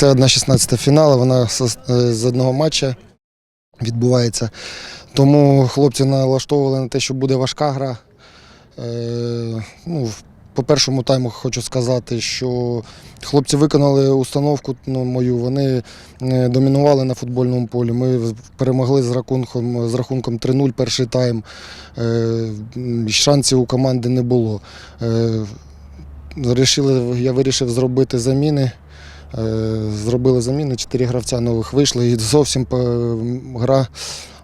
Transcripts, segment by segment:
Це одна 16 фіналу, вона з е, одного матча відбувається. Тому хлопці налаштовували на те, що буде важка гра. Е, ну, по першому тайму хочу сказати, що хлопці виконали установку ну, мою, вони е, домінували на футбольному полі. Ми перемогли з рахунком, з рахунком 3-0 перший тайм. Шансів у команди не було. Я вирішив зробити заміни. Е, Зробили заміни, чотири гравця нових вийшли і зовсім гра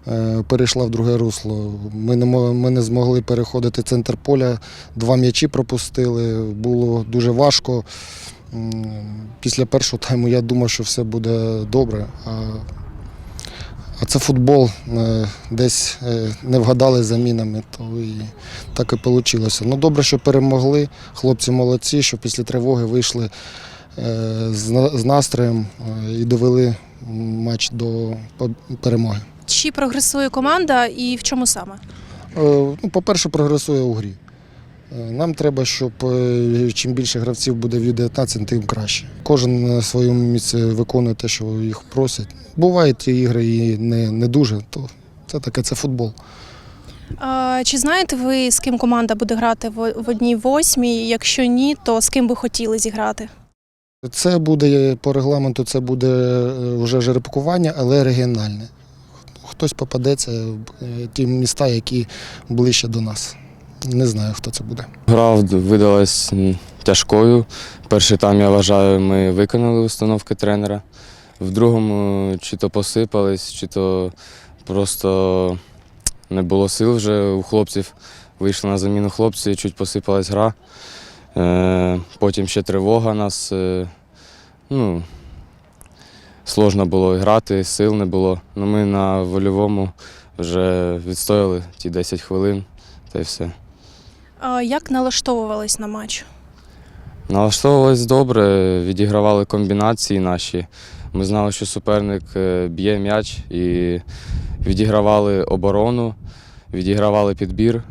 е, перейшла в друге русло. Ми не, ми не змогли переходити центр поля, два м'ячі пропустили, було дуже важко. Після першого тайму я думав, що все буде добре. А, а це футбол, е, десь е, не вгадали замінами, то і так і вийшло. Ну добре, що перемогли. Хлопці молодці, що після тривоги вийшли е, з настроєм е, і довели матч до перемоги. Чи прогресує команда і в чому саме? Е, Ну, по-перше, прогресує у грі. Е, Нам треба, щоб чим більше гравців буде в Ю-19, тим краще. Кожен на своєму місці виконує те, що їх просять. Бувають ті ігри і не, не дуже, то це таке, це футбол. А, чи знаєте ви, з ким команда буде грати в, в одній восьмій? Якщо ні, то з ким би хотіли зіграти? Це буде по регламенту, це буде е, вже жеребкування, але регіональне. Хтось попадеться, е, ті міста, які ближче до нас. Не знаю, хто це буде. Гра видалась тяжкою. Перший тайм, я вважаю, ми виконали установки тренера. В другому чи то посипались, чи то просто не було сил вже у хлопців. Вийшли на заміну хлопці, чуть посипалась гра. Е, Потім ще тривога нас. е, Ну, сложно було грати, сил не було. Ну, ми на вольовому вже відстояли ті 10 хвилин та й все. А, як налаштовувались на матч? Налаштовувались добре, відігравали комбінації наші. Ми знали, що суперник е, б'є м'яч і відігравали оборону, відігравали підбір,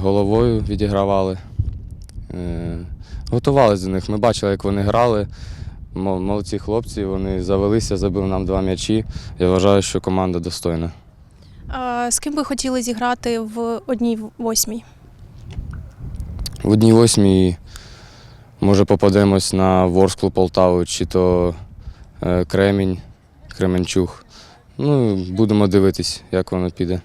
головою відігравали. Е, Готувалися до них. Ми бачили, як вони грали. Молодці хлопці, вони завелися, забили нам два м'ячі. Я вважаю, що команда достойна. А, з ким би хотіли зіграти в одній восьмій? В одній восьмій може попадемось на Ворсклу Полтаву чи то е, Кремінь, Кременчуг. Ну, будемо дивитись, як воно піде.